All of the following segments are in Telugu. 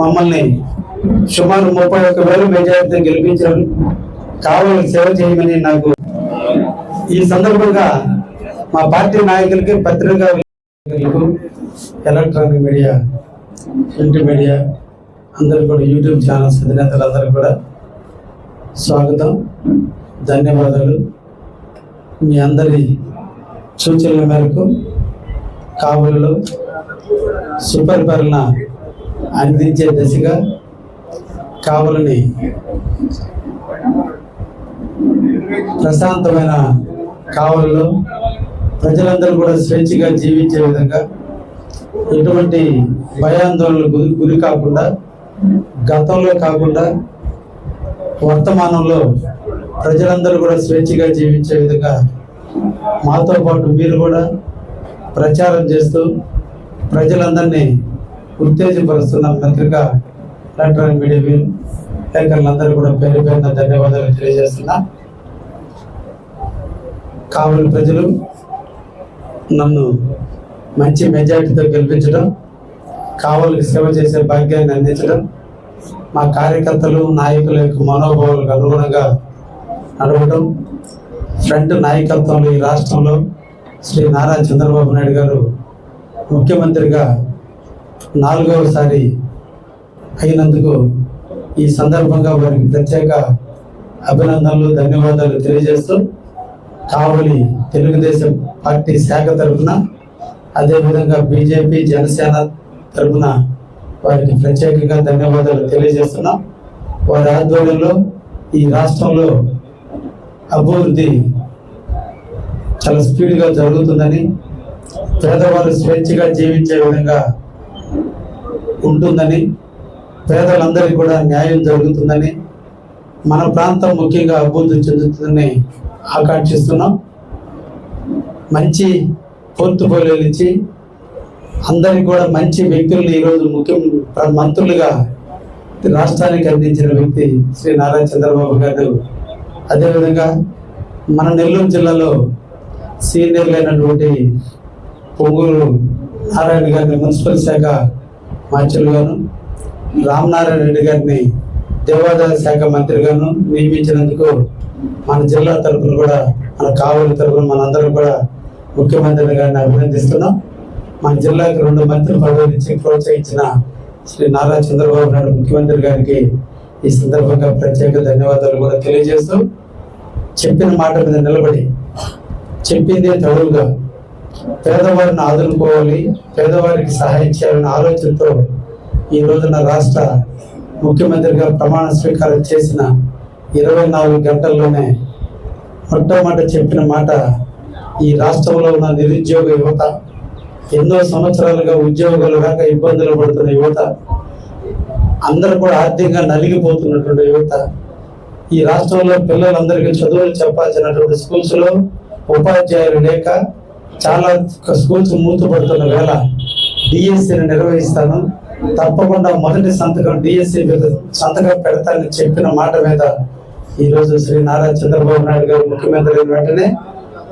మమ్మల్ని సుమారు ముప్పై ఒక్క వేల మెజారిటీతో గెలిపించారు కావాలని సేవ చేయమని నాకు ఈ సందర్భంగా మా పార్టీ నాయకులకి పత్రికా ఎలక్ట్రానిక్ మీడియా ప్రింట్ మీడియా అందరూ కూడా యూట్యూబ్ ఛానల్స్ అధినేతలందరూ కూడా స్వాగతం ధన్యవాదాలు. మీ అందరి సూచనల మేరకు కావులలో సుపరిపాలన అందించే దశగా కావాలని ప్రశాంతమైన కావలలో ప్రజలందరూ కూడా స్వేచ్ఛగా జీవించే విధంగా ఎటువంటి భయాందోళనలు గురి గురి కాకుండా గతంలో కాకుండా వర్తమానంలో ప్రజలందరూ కూడా స్వేచ్ఛగా జీవించే విధంగా మాతో పాటు మీరు కూడా ప్రచారం చేస్తూ ప్రజలందరినీ ఉత్తేజపరుస్తున్న పత్రిక ఎలక్ట్రానిక్ మీడియా విలేకరులందరూ కూడా పేరు పేరున ధన్యవాదాలు తెలియజేస్తున్నా. కావలి ప్రజలు నన్ను మంచి మెజారిటీతో గెలిపించడం కావలికి సేవ చేసే భాగ్యాన్ని అందించడం మా కార్యకర్తలు నాయకుల యొక్క మనోభావాలకు అనుగుణంగా నడవడం ఫ్రంట్ నాయకత్వంలో ఈ రాష్ట్రంలో శ్రీ నారా చంద్రబాబు నాయుడు గారు ముఖ్యమంత్రిగా నాలుగవసారి అయినందుకు ఈ సందర్భంగా వారికి ప్రత్యేక అభినందనలు ధన్యవాదాలు తెలియజేస్తూ కావలి తెలుగుదేశం పార్టీ శాఖ తరఫున అదేవిధంగా బీజేపీ జనసేన తరఫున వారికి ప్రత్యేకంగా ధన్యవాదాలు తెలియజేస్తున్నాం. వారి ఆధ్వర్యంలో ఈ రాష్ట్రంలో అభివృద్ధి చాలా స్పీడ్గా జరుగుతుందని పేదవారు స్వేచ్ఛగా జీవించే విధంగా ఉంటుందని పేదలందరికీ కూడా న్యాయం జరుగుతుందని మన ప్రాంతం ముఖ్యంగా అభివృద్ధి చెందుతుందని ఆకాంక్షిస్తున్నాం. మంచి పోర్టుఫోలియోలు ఇచ్చి అందరికి కూడా మంచి వ్యక్తులను ఈరోజు ముఖ్య మంత్రులుగా రాష్ట్రానికి అందించిన వ్యక్తి శ్రీ నారా చంద్రబాబు గారు. అదేవిధంగా మన నెల్లూరు జిల్లాలో సీనియర్లు అయినటువంటి పొంగూరు నారాయణ గారిని మున్సిపల్ శాఖ మార్చులుగాను రామనారాయణ రెడ్డి గారిని దేవాదాయ శాఖ మంత్రిగాను నియమించినందుకు మన జిల్లా తరఫున కూడా మన కావలి తరపున మనందరం కూడా ముఖ్యమంత్రి గారిని అభినందిస్తున్నాం. మన జిల్లాకి రెండు మంత్రి పదవులు ఇచ్చి ప్రోత్సహించిన శ్రీ నారా చంద్రబాబు నాయుడు ముఖ్యమంత్రి గారికి ఈ సందర్భంగా ప్రత్యేక ధన్యవాదాలు కూడా తెలియజేస్తూ చెప్పిన మాట మీద నిలబడి చెప్పిందే తడువుగా పేదవారిని ఆదుకోవాలి పేదవారికి సహాయం చేయాలనే ఆలోచనతో ఈ రోజున రాష్ట్ర ముఖ్యమంత్రిగా ప్రమాణ స్వీకారం చేసిన ఇరవై నాలుగు గంటల్లోనే మొట్టమొదట చెప్పిన మాట ఈ రాష్ట్రంలో ఉన్న నిరుద్యోగ యువత ఎన్నో సంవత్సరాలుగా ఉద్యోగాలు రాక ఇబ్బందులు పడుతున్న యువత అందరూ కూడా ఆర్థికంగా నలిగిపోతున్నటువంటి యువత ఈ రాష్ట్రంలో పిల్లలందరికీ చదువులు చెప్పాల్సినటువంటి స్కూల్స్లో ఉపాధ్యాయులు లేక చాలా స్కూల్స్ మూతపడుతున్న వేళ డిఎస్సిని నిర్వహిస్తాను. తప్పకుండా మొదటి సంతకం డిఎస్సి మీద సంతకం పెడతానని చెప్పిన మాట మీద ఈ రోజు శ్రీ నారా చంద్రబాబు నాయుడు గారు ముఖ్యమంత్రి అయిన వెంటనే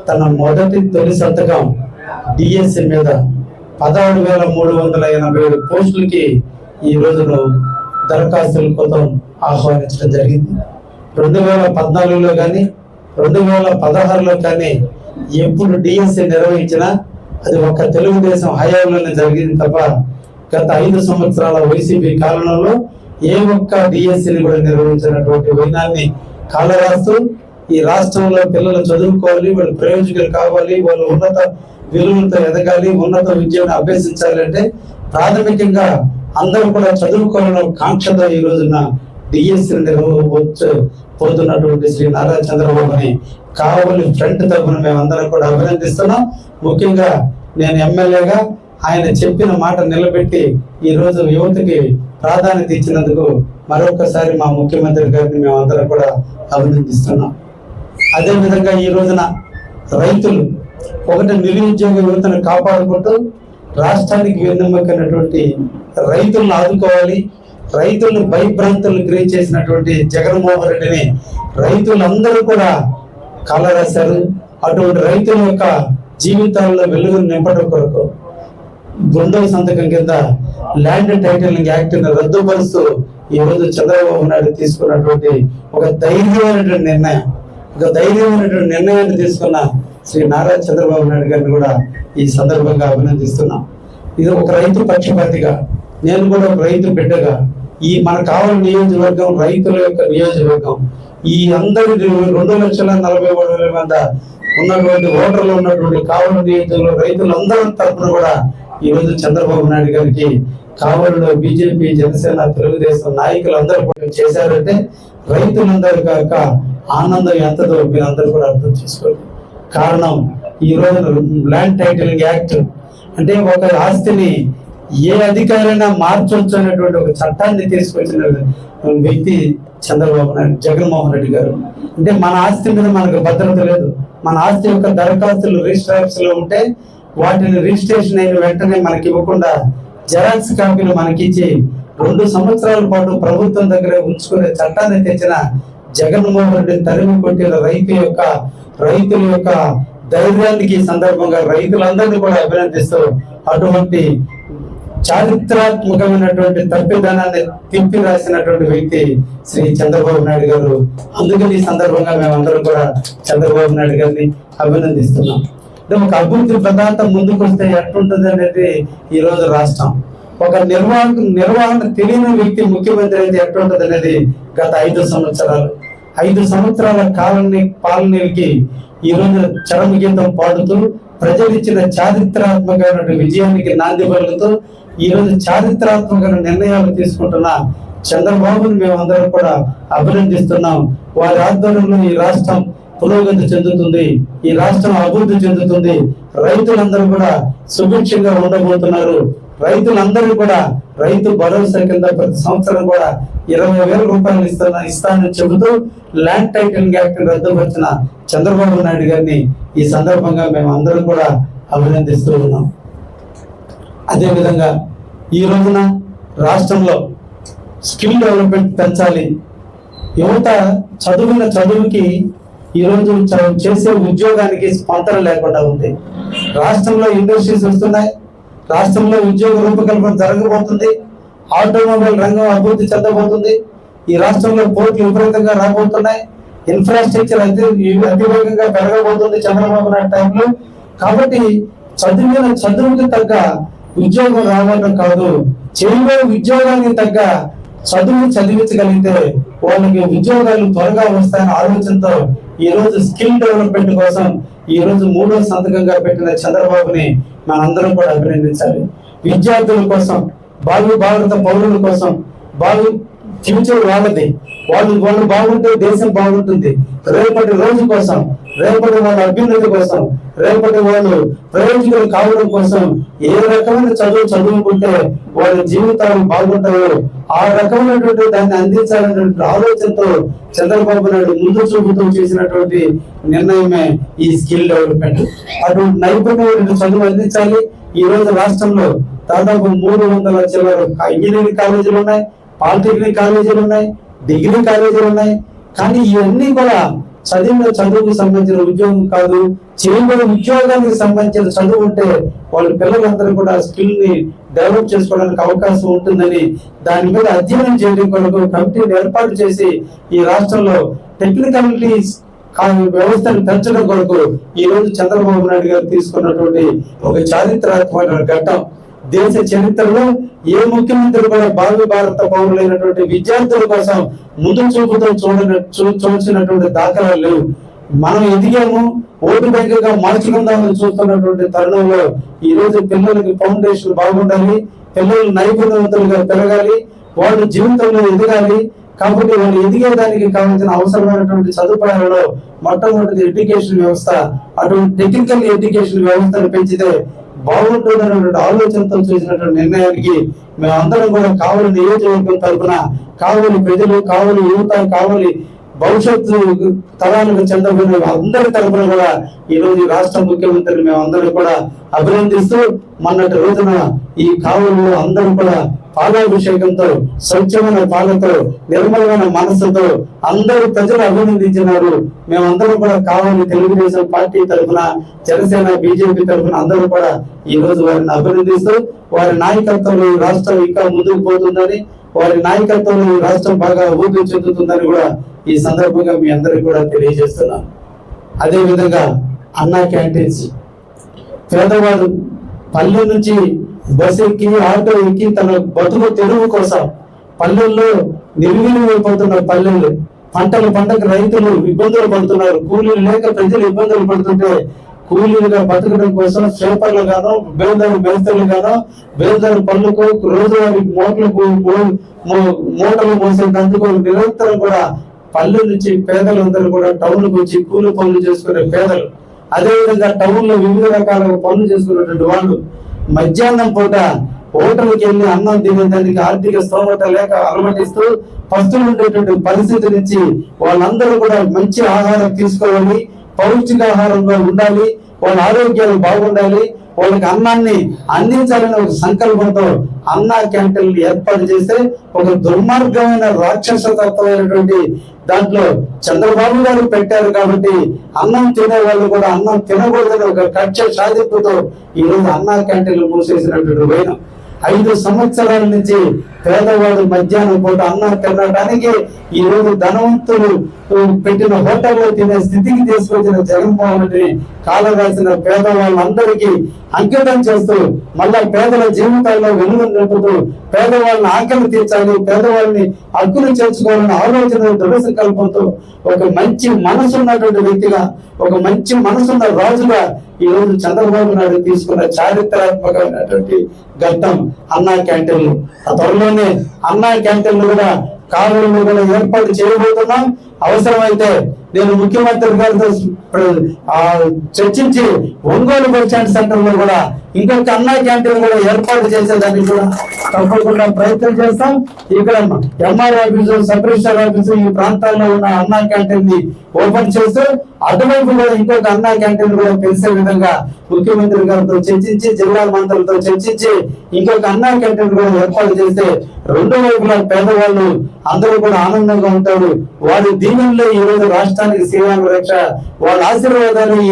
తన మొదటి తొలి సంతకం డిఎస్సి మీద పదహారు వేల మూడు వందల ఎనభై ఏడు పోస్టులకి ఈ రోజున దరఖాస్తుల కోసం ఆహ్వానించడం జరిగింది. రెండు వేల పద్నాలుగులో కానీ రెండు వేల పదహారులో కానీ ఎప్పుడు డిఎస్సి నిర్వహించినా అది ఒక తెలుగుదేశం హయాంలోనే జరిగింది తప్ప గత ఐదు సంవత్సరాల వైసీపీ కాలంలో ఏ ఒక్క డిఎస్సిని కూడా నిర్వహించినటువంటి వైనాన్ని కాలరాస్తూ ఈ రాష్ట్రంలో పిల్లలు చదువుకోవాలి వాళ్ళు ప్రయోజకులు కావాలి వాళ్ళు ఉన్నత విలువలతో ఎదగాలి ఉన్నత విద్యను అభ్యసించాలంటే ప్రాథమికంగా అందరూ కూడా చదువుకోవాలన్న కాంక్షతో ఈ రోజున డిఎస్సి నిర్వహించ పోతున్నటువంటి శ్రీ నారా చంద్రబాబుని కావలి ఫ్రంట్ తరఫున మేమందరం కూడా అభినందిస్తున్నాం. ముఖ్యంగా నేను ఎమ్మెల్యేగా ఆయన చెప్పిన మాట నిలబెట్టి ఈ రోజు యువతకి ప్రాధాన్యత ఇచ్చినందుకు మరొకసారి మా ముఖ్యమంత్రి గారిని మేమందరం కూడా అభినందిస్తున్నాం. అదేవిధంగా ఈ రోజున రైతులు ఒకటి నిరుద్యోగ యువతను కాపాడుకుంటూ రాష్ట్రానికి వెన్నెమ్మకైనటువంటి రైతులను ఆదుకోవాలి. రైతులను భయభ్రాంతులను గురి చేసినటువంటి జగన్మోహన్ రెడ్డిని రైతులందరూ కూడా కలరేశారు. అటువంటి రైతుల యొక్క జీవితాల్లో వెలుగును నింపడం కొరకు గుండెల సంతకం కింద ల్యాండ్ టైటిలింగ్ యాక్ట్ని రద్దుపరుస్తూ ఈ రోజు చంద్రబాబు నాయుడు తీసుకున్నటువంటి ఒక ధైర్యమైనటువంటి నిర్ణయం. ఒక ధైర్యమైనటువంటి నిర్ణయాన్ని తీసుకున్న శ్రీ నారా చంద్రబాబు నాయుడు గారిని కూడా ఈ సందర్భంగా అభినందిస్తున్నాం. ఇది ఒక రైతు పక్షపాతిగా నేను కూడా ఒక రైతు బిడ్డగా ఈ మన కావాలి నియోజకవర్గం రైతుల యొక్క నియోజకవర్గం ఈ అందరి రెండు లక్షల నలభై మూడు వేల మంది ఉన్నటువంటి ఓటర్లు ఉన్నటువంటి కావలి నియోజకవర్గం రైతులందరి తరఫున కూడా ఈ రోజు చంద్రబాబు నాయుడు గారికి కావలిలో బీజేపీ జనసేన తెలుగుదేశం నాయకులందరూ కూడా చేశారంటే రైతులందరి యొక్క ఆనందం ఎంతదో మీరందరూ కూడా అర్థం చేసుకోండి. కారణం ఈ రోజు ల్యాండ్ టైటిలింగ్ యాక్ట్ అంటే ఒక ఆస్తిని ఏ అధికారైనా మార్చొచ్చు అనేటువంటి ఒక చట్టాన్ని తీసుకొచ్చిన వ్యక్తి చంద్రబాబు నాయుడు జగన్మోహన్ రెడ్డి గారు. అంటే మన ఆస్తి మీద మనకు భద్రత లేదు. మన ఆస్తి యొక్క దరఖాస్తులు రిజిస్టర్లో ఉంటే వాటిని రిజిస్ట్రేషన్ అయిన వెంటనే మనకి ఇవ్వకుండా జెరాక్స్ కాపీలు మనకిచ్చి రెండు సంవత్సరాల పాటు ప్రభుత్వం దగ్గర ఉంచుకునే చట్టాన్ని తెచ్చిన జగన్మోహన్ రెడ్డిని తరిమి కొట్టిన రైతు యొక్క రైతుల యొక్క ధైర్యానికి సందర్భంగా రైతులందరినీ కూడా అభినందిస్తూ అటువంటి చారిత్రాత్మకమైనటువంటి తప్పిదనాన్ని తిప్పి రాసినటువంటి వ్యక్తి శ్రీ చంద్రబాబు నాయుడు గారు. అందుకని ఈ సందర్భంగా మేమందరం కూడా చంద్రబాబు నాయుడు గారిని అభినందిస్తున్నాం. ఒక అభివృద్ధి ప్రదాత ముందుకొస్తే ఎట్లుంటుంది అనేది ఈ రోజు రాష్ట్రం. ఒక నిర్వాహక నిర్వహణ తెలియని వ్యక్తి ముఖ్యమంత్రి అయితే ఎట్లుంటది అనేది గత ఐదు సంవత్సరాలు. ఐదు సంవత్సరాల కాలనీ పాలనకి ఈ రోజు చరమ గీతం పాడుతూ ప్రజలిచ్చిన చారిత్రాత్మకమైన విజయానికి నాంది పలుకుతూ ఈ రోజు చారిత్రాత్మక నిర్ణయాలు తీసుకుంటున్న చంద్రబాబుని అందరం కూడా అభినందిస్తున్నాం. వారి ఆధ్వర్యంలో ఈ రాష్ట్రం పురోగతి చెందుతుంది ఈ రాష్ట్రం అభివృద్ధి చెందుతుంది. రైతులందరూ కూడా సుభిక్షంగా ఉండబోతున్నారు. రైతులందరూ కూడా రైతు భరోసా కింద ప్రతి సంవత్సరం కూడా ఇరవై వేల రూపాయలు ఇస్తున్నా ఇస్తానని చెబుతూ ల్యాండ్ టైటిల్ యాక్ట్ రద్దుపరిచిన చంద్రబాబు నాయుడు గారిని ఈ సందర్భంగా మేము అందరం కూడా అభినందిస్తూ ఉన్నాం. అదేవిధంగా ఈ రోజున రాష్ట్రంలో స్కిల్ డెవలప్మెంట్ పెంచాలి. యువత చదువున్న చదువుకి ఈరోజు చేసే ఉద్యోగానికి స్పందన లేకుండా ఉంది. రాష్ట్రంలో ఇండస్ట్రీస్ వస్తున్నాయి. రాష్ట్రంలో ఉద్యోగ రూపకల్పన జరగబోతుంది. ఆటోమొబైల్ రంగం అభివృద్ధి చెందబోతుంది. ఈ రాష్ట్రంలో పోటీ విపరీతంగా రాబోతున్నాయి. ఇన్ఫ్రాస్ట్రక్చర్ అతి అతివేగంగా పెరగబోతుంది చంద్రబాబు నాయుడు టైంలో. కాబట్టి చదివిన చదువుకి తగ్గ ఉద్యోగం రావడం కాదు చేయబో ఉద్యోగానికి తగ్గ చదువు చదివించగలిగితే వాళ్ళకి ఉద్యోగాలు త్వరగా వస్తాయన్న ఆలోచనతో ఈ రోజు స్కిల్ డెవలప్మెంట్ కోసం ఈ రోజు మూడో సంతకంగా పెట్టిన చంద్రబాబుని మనందరం కూడా అభినందించాలి. విద్యార్థుల కోసం బాలు భారత పౌరుల కోసం బాలు ఫ్యూచర్ వాళ్ళది వాళ్ళు వాళ్ళు బాగుంటే దేశం బాగుంటుంది. రేపటి రోజు కోసం రేపటి వాళ్ళ అభ్యున్నతి కోసం రేపటి వాళ్ళు ప్రయోజకులు కావడం కోసం ఏ రకమైన చదువు చదువుకుంటే వాళ్ళ జీవితాలు బాగుంటాయో ఆ రకమైనటువంటి దాన్ని అందించాలనేటువంటి ఆలోచనతో చంద్రబాబు నాయుడు ముందు చూపుతూ చేసినటువంటి నిర్ణయమే ఈ స్కిల్ డెవలప్మెంట్. అటువంటి నైపుణ్యం చదువు అందించాలి. ఈ రోజు రాష్ట్రంలో దాదాపు మూడు వందల చిల్లర ఇంజనీరింగ్ కాలేజీలు ఉన్నాయి. పాలిటెక్నిక్ కాలేజీలు ఉన్నాయి డిగ్రీ కాలేజీలు ఉన్నాయి. కానీ ఇవన్నీ కూడా చదివిన చదువుకు సంబంధించిన ఉద్యోగం కాదు. చేయబడిన ఉద్యోగానికి సంబంధించిన చదువు ఉంటే వాళ్ళ పిల్లలందరూ కూడా స్కిల్ని డెవలప్ చేసుకోవడానికి అవకాశం ఉంటుందని దాని మీద అధ్యయనం చేయడం కొరకు కమిటీని ఏర్పాటు చేసి ఈ రాష్ట్రంలో టెక్నికాలిటీ వ్యవస్థను పెంచడం కొరకు ఈ రోజు చంద్రబాబు నాయుడు గారు తీసుకున్నటువంటి ఒక చారిత్రాత్మక ఘట్టం. దేశ చరిత్రలో ఏ ముఖ్యమంత్రి కూడా భావి భారత పౌరులైనటువంటి విద్యార్థుల కోసం ముందు చూపుతో చూడ చూ- చూసినటువంటి దాఖలాలు లేవు. మనం ఎదిగాము ఓటు బ్యాంకుగా మార్చుకుందామని చూస్తున్నటువంటి తరుణంలో ఈ రోజు పిల్లలకి ఫౌండేషన్ బాగుండాలి పిల్లలు నైపుణ్యవంతులుగా పెరగాలి వాళ్ళు జీవితంలో ఎదగాలి. కాబట్టి వాళ్ళు ఎదిగేదానికి కావాల్సిన అవసరమైనటువంటి సదుపాయాలలో మొట్టమొదటి ఎడ్యుకేషన్ వ్యవస్థ అటువంటి టెక్నికల్ ఎడ్యుకేషన్ వ్యవస్థను పెంచితే బాగుంటుంది అనేటువంటి ఆలోచనతో చేసినటువంటి నిర్ణయానికి మేమందరం కూడా కావలి నియోజకవర్గం తరఫున కావలి ప్రజలు కావలి యువత కావలి భవిష్యత్తు తరాలకు చెందబడిన అందరి తరఫున కూడా ఈ రోజు ఈ రాష్ట్ర ముఖ్యమంత్రిని మేమందరం కూడా అభినందిస్తూ మొన్నటి రోజున ఈ కావులు అందరూ కూడా పాలాభిషేకంతో స్వచ్ఛమైన పాలతో నిర్మలమైన మనసుతో అందరూ ప్రజలు అభినందించినారు. మేమందరం కూడా కావాలి తెలుగుదేశం పార్టీ తరఫున జనసేన బీజేపీ తరఫున అందరూ కూడా ఈ రోజు వారిని అభినందిస్తూ వారి నాయకత్వంలో ఈ రాష్ట్రం ఇంకా ముందుకు పోతుందని వారి నాయకత్వంలో ఈ రాష్ట్రం బాగా అభివృద్ధి చెందుతుందని కూడా ఈ సందర్భంగా మీ అందరికి కూడా తెలియజేస్తున్నాను. అదేవిధంగా అన్నా క్యాంటీన్స్ పేదవాడు పల్లె నుంచి బస్ ఎక్కి ఆటో ఎక్కి తన బతుకు తెరువు కోసం పల్లెల్లో నిర్వీర్యమైపోతున్న పల్లెలు. పంటలు పంటకు రైతులు ఇబ్బందులు పడుతున్నారు. కూలీలు లేక ప్రజలు ఇబ్బందులు పడుతుంటే కూలీలుగా బతకడం కోసం చేపలు గాను బేదలు బెల్తలు గాను బేదలు పళ్ళుకు రోజువారి మోటలు మూటలు మోసేటందుకు నిరంతరం కూడా పల్లె నుంచి పేదలందరూ కూడా టౌన్లకు వచ్చి కూలి పనులు చేసుకునే పేదలు. అదే విధంగా టౌన్లో వివిధ రకాల పనులు చేసుకున్నటువంటి వాళ్ళు మధ్యాహ్నం పూట హోటల్కి వెళ్ళి అన్నం తినేదానికి ఆర్థిక స్తోమత లేక అలమటిస్తూ పస్తులు ఉండేటువంటి పరిస్థితి నుంచి వాళ్ళందరూ కూడా మంచి ఆహారం తీసుకోవాలి పౌష్టికాహారంగా ఉండాలి వాళ్ళ ఆరోగ్యాలు బాగుండాలి వాళ్ళకి అన్నాన్ని అందించాలని ఒక సంకల్పంతో అన్న క్యాంటీన్లు ఏర్పాటు చేస్తే ఒక దుర్మార్గమైన రాక్షస తత్వమైనటువంటి దాంట్లో చంద్రబాబు గారు పెట్టారు కాబట్టి అన్నం తినే వాళ్ళు కూడా అన్నం తినకూడదని ఒక కక్ష సాధింపుతో ఈ అన్న అన్నా క్యాంటీన్లు మూసేసినటువంటి పోయినాం ఐదు సంవత్సరాల నుంచి పేదవాడు మధ్యాహ్నం పూట అన్నం తినడానికి ఈ రోజు ధనవంతులు పెట్టిన హోటల్లో తినే స్థితికి తీసుకొచ్చిన జగన్మోహన్ రెడ్డిని కాలరాసిన పేదవాళ్ళందరికీ అంకితం చేస్తూ మళ్ళా పేదల జీవితాల్లో వెలుగు నింపుతూ పేదవాళ్ళని ఆకలి తీర్చాలి పేదవాళ్ళని హక్కులు చేర్చుకోవాలని ఆలోచన దృఢ సంకల్పంతో ఒక మంచి మనసు ఉన్నటువంటి వ్యక్తిగా ఒక మంచి మనసున్న రాజుగా ఈ రోజు చంద్రబాబు నాయుడు తీసుకున్న చారిత్రాత్మకమైనటువంటి గతం అన్నా క్యాంటీన్లు ఆ త్వరలోనే అన్నా క్యాంటీన్లు కూడా కారులను కూడా ఏర్పాటు చేయబోతున్నాం. అవసరమైతే నేను ముఖ్యమంత్రి గారితో ఆ, చర్చించి ఒంగోలు పరిచయం సెంటర్లో కూడా ఇంకొక అన్నా క్యాంటీన్ కూడా ఏర్పాటు చేసేదానికి కూడా తప్పకుండా ప్రయత్నం చేస్తాం. ఇక్కడ MR office sub register office ఈ ప్రాంతాల్లో ఉన్న అన్నా క్యాంటీన్ని ఓపెన్ చేస్తూ అటువైపు కూడా ఇంకొక అన్నా క్యాంటీన్ కూడా పెంచే విధంగా ముఖ్యమంత్రి గారితో చర్చించి జిల్లా మంత్రులతో చర్చించి ఇంకొక అన్నా క్యాంటీన్ కూడా ఏర్పాటు చేస్తే రెండు వైపులా పేదవాళ్ళు అందరూ కూడా ఆనందంగా ఉంటారు. వారి దీవెనలో ఈ రోజు రాష్ట్రానికి శ్రీరామ రక్ష వాళ్ళ ఆశీర్వాదాలు ఈ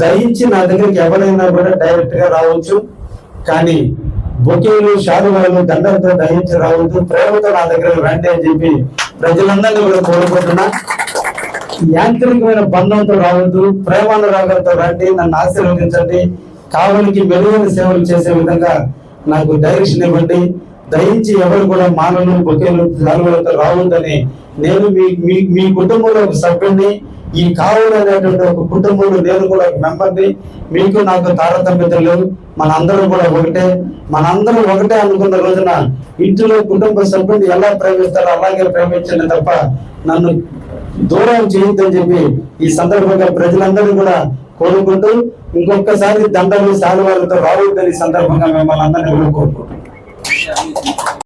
దయించి నా దగ్గరికి ఎవరైనా కూడా డైరెక్ట్గా రావచ్చు. కానీ బొకేలు షారువాలు దండలతో దయించి రావద్దు. ప్రేమతో నా దగ్గర రండి అని చెప్పి ప్రజలందరినీ కూడా కోరుకుంటున్నా. యాంత్రికమైన బంధంతో రావద్దు. ప్రేమానురాగంతో రండి. నన్ను ఆశీర్వదించండి. కావలికి మెరుగైన సేవలు చేసే విధంగా నాకు డైరెక్షన్ ఇవ్వండి. దయించి ఎవరు కూడా మానవులు బొకేలు జాలువలతో రావద్దని నేను మీ మీ మీ కుటుంబంలో ఒక సభ్యుడిని ఈ కావులు అనేటువంటి ఒక కుటుంబంలో నేను కూడా ఒక మెంబర్ని మీకు నాకు తారతమ్యత లేవు మనందరం కూడా ఒకటే మనందరం ఒకటే అనుకున్న రోజున ఇంటిలో కుటుంబ సభ్యుడిని ఎలా ప్రేమిస్తారో అలాగే ప్రేమించండి తప్ప నన్ను దూరం చేయొద్దని చెప్పి ఈ సందర్భంగా ప్రజలందరూ కూడా కోరుకుంటూ ఇంకొకసారి దండలు శాలువాలతో రావద్దని ఈ సందర్భంగా మిమ్మల్ని అందరినీ కూడా కోరుకుంటున్నాం